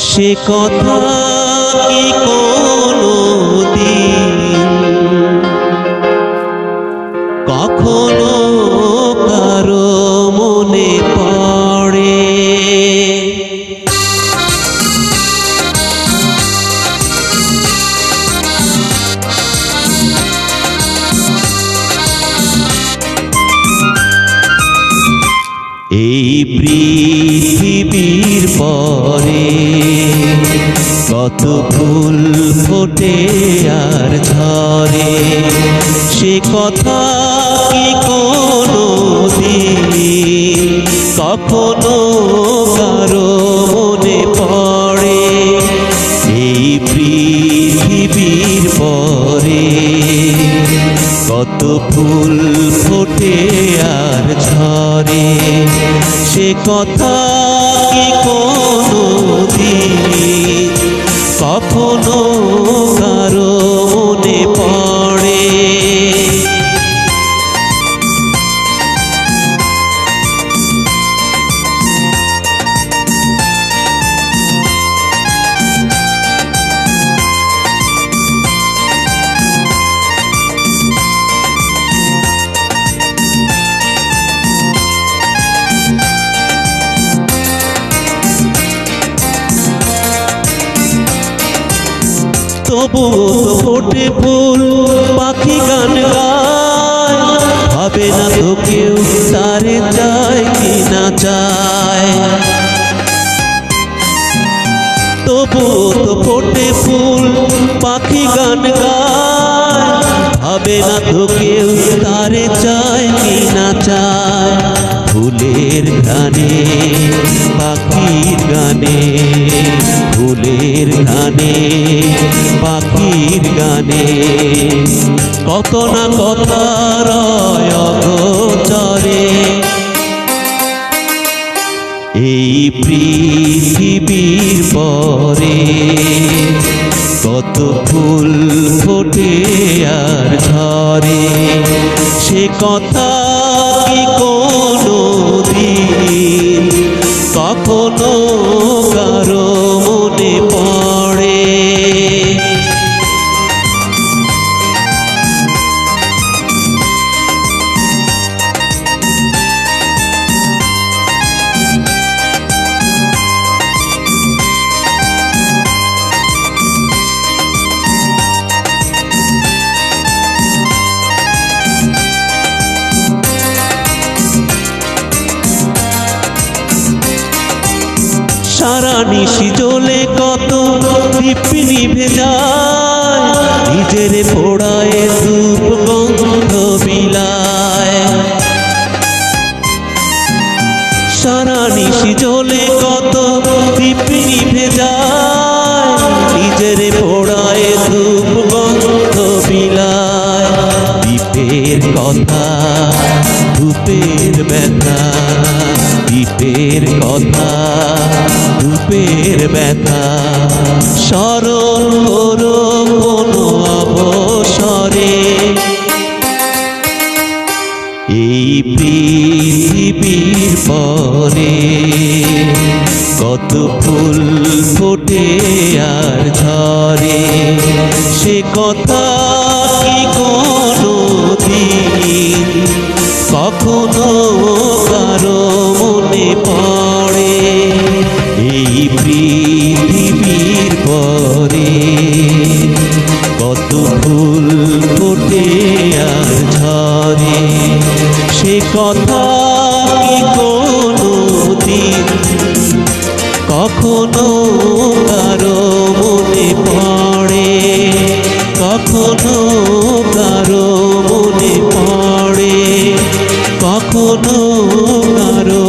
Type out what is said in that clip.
সে কথা কি কোনো এই পৃথিবীর পরে কত ফুল ফোটে আর ঝরে সে কথা কি কোনো দিন কখনো কারও মনে পড়ে। এই পৃথিবীর পরে কত ফুল ফোটে আর ঝরে সে কথা কি কোনো কখনো কারও পড়ে। তবুও তো ফোটে ফুল, পাখি গান গায়। হবে না তো কেউ তারে চায় কি না চায়। তবুও তো ফোটে ফুল, পাখি গান গায়। হবে না তো কেউ তারে চায় কি না চায়। ফুলের গানে কত না কত অগোচরে এই পৃথিবীর পরে কত ফুল ফোটে আর ঝরে। সে কথা কি কোনো দিন কখনো সারা নিশি জ্বলে কত দীপ্তি নিভে যায় নিজের পোড়ায় ধূপ গন্ধ বিলায়। সারা নিশি জ্বলে কত দীপ্তি নিভে যায় নিজের পোড়ায় ধূপ গন্ধ বিলায়। দীপের কথা, ধূপের ব্যথা দীপের কথা। ধূপের ব্যথা। স্মরণ করো কোনো অবসরে। এই পৃথিবীর পরে কত ফুল ফোটে আর ঝরে। সে কথা কি কোনো দিন কখনো কারও মনে পড়ে? ঝরে সে কথা কি কোনো দিন কখনো কারও মনে পড়ে, কখনো কারও মনে পড়ে, কখনো কারও